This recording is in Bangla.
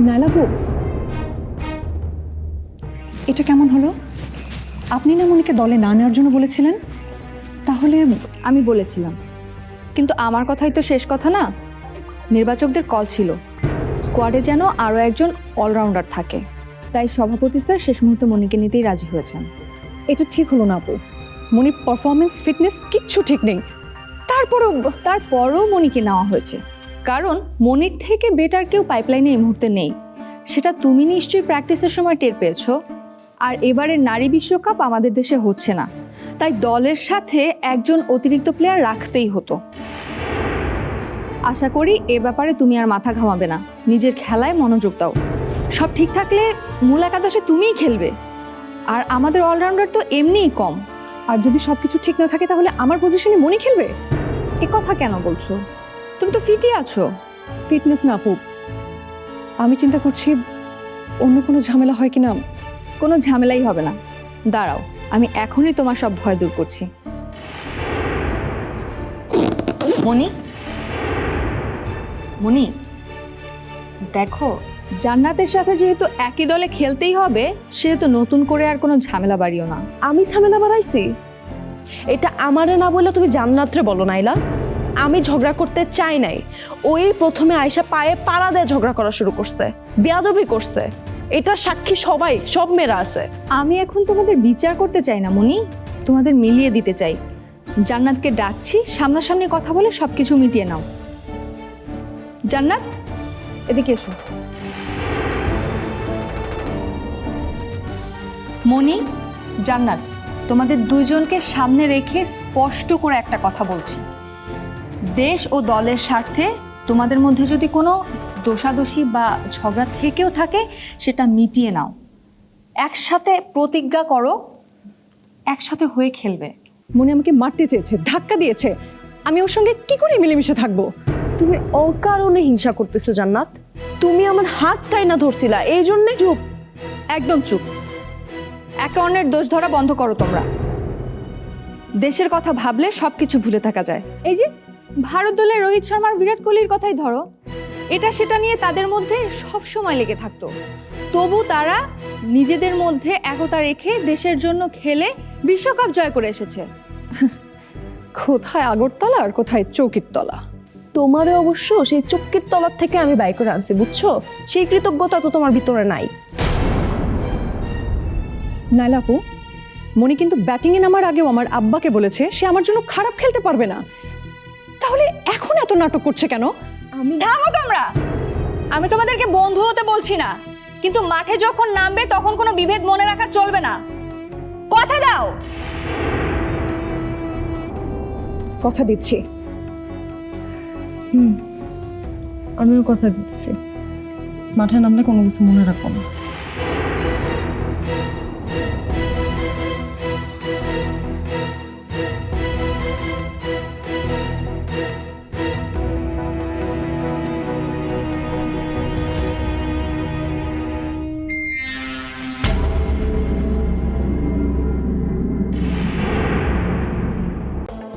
নালাবু? এটা কেমন হলো? আপনি না মনিকে দলে না নেওয়ার জন্য বলেছিলেন? তাহলে আমি বলেছিলাম। কিন্তু আমার কথাই তো শেষ কথা না। নির্বাচকদের কল ছিল। স্কোয়াডে যেন আরও একজন অলরাউন্ডার থাকে। তাই সভাপতি স্যার শেষ মুহূর্তে মনিকে নিতেই রাজি হয়েছেন। এটা ঠিক হলো না আপু। মনির পারফরমেন্স ফিটনেস কিচ্ছু ঠিক নেই। তারপরও তারপরও মনিকে নেওয়া হয়েছে। কারণ মনির থেকে বেটার কেউ পাইপলাইনে এই মুহূর্তে নেই। সেটা তুমি নিশ্চয়ই প্র্যাকটিসের সময় টের পেয়েছ। আর এবারের নারী বিশ্বকাপ আমাদের দেশে হচ্ছে না। তাই দলের সাথে একজন অতিরিক্ত প্লেয়ার রাখতেই হতো। আশা করি এ ব্যাপারে তুমি আর মাথা ঘামাবে না। নিজের খেলায় মনোযোগ দাও। সব ঠিক থাকলে মূল একাদশে তুমিই খেলবে। আর আমাদের অলরাউন্ডার তো এমনিই কম। আর যদি সব কিছু ঠিক না থাকে তাহলে আমার পজিশনে মনি খেলবে? এ কথা কেন বলছো? তুমি তো ফিটই আছো। ফিটনেস না আপু। আমি চিন্তা করছি অন্য কোনো ঝামেলা হয় কিনা? কোনো ঝামেলাই হবে না। দাঁড়াও আমি এখনই তোমার সব ভয় দূর করছি। মনি মনি দেখো জান্নাতের সাথে যেহেতু একই দলে খেলতেই হবে সেহেতু নতুন করে আর কোনো ঝামেলা বাড়িও না। আমি ঝামেলা বাড়াইছি? এটা আমারে না বললে তুমি জান্নাত্রে বলো নাইলা। আমি ঝগড়া করতে চাই নাই। ওই প্রথমে আয়সা পায়ে পাড়া দিয়ে ঝগড়া করা শুরু করছে। বেয়াদবি করছে। এটার সাক্ষী সবাই, সব মেয়েরা আছে। আমি এখন তোমাদের বিচার করতে চাই না, মনি। তোমাদের মিলিয়ে দিতে চাই। জান্নাতকে ডাকছি, সামনাসামনি কথা বলে সবকিছু মিটিয়ে নাও। জান্নাত, এদিকে এসো। মনি, জান্নাত, তোমাদের দুইজনকে সামনে রেখে স্পষ্ট করে একটা কথা বলছি। দেশ ও দলের স্বার্থে তোমাদের মধ্যে যদি কোনো দোষাদোষী বা ঝগড়া থেকেও থাকে সেটা মিটিয়ে নাও। একসাথে প্রতিজ্ঞা করো একসাথে হয়ে খেলবে। মনে আমাকে মারতে চেয়েছে ধাক্কা দিয়েছে। আমি ওর সঙ্গে কি করে মিলেমিশে থাকব? তুমি অকারণে হিংসা করতেছো জান্নাত। তুমি আমার হাত হাতটাই না ধরছিলা এই জন্যে? চুপ একদম চুপ। একে অন্যের দোষ ধরা বন্ধ করো তোমরা। দেশের কথা ভাবলে সব কিছু ভুলে থাকা যায়। এই যে ভারত দলের রোহিত শর্মার বিরাট কোহলির কথাই ধরো এটা সেটা নিয়ে তাদের মধ্যে সব সময় লেগে থাকতো। তবু তারা নিজেদের মধ্যে একতা রেখে দেশের জন্য খেলে বিশ্বকাপ জয় করে এসেছে। কোথায় আগরতলা আর কোথায় চৌকির তলা তোমারে অবশ্য সেই চক্কির তলার থেকে আমি বাই করে আনছি বুঝছ? সেই কৃতজ্ঞতা তো তোমার ভিতরে নাই। নাইলাপু মনি কিন্তু ব্যাটিংয়ে নামার আগেও আমার আব্বাকে বলেছে সে আমার জন্য খারাপ খেলতে পারবে না। তাহলে এখন এত নাটক করছে কেন? আমি থামো তোমরা! আমি তোমাদেরকে বন্ধু হতে বলছি না। কিন্তু মাঠে যখন নামবে তখন কোনো বিভেদ মনে রাখা চলবে না। কথা দাও! কথা দিচ্ছি। হুম। আমিও কথা দিচ্ছি। মাঠে নামলে কোনো কিছু মনে রাখব না।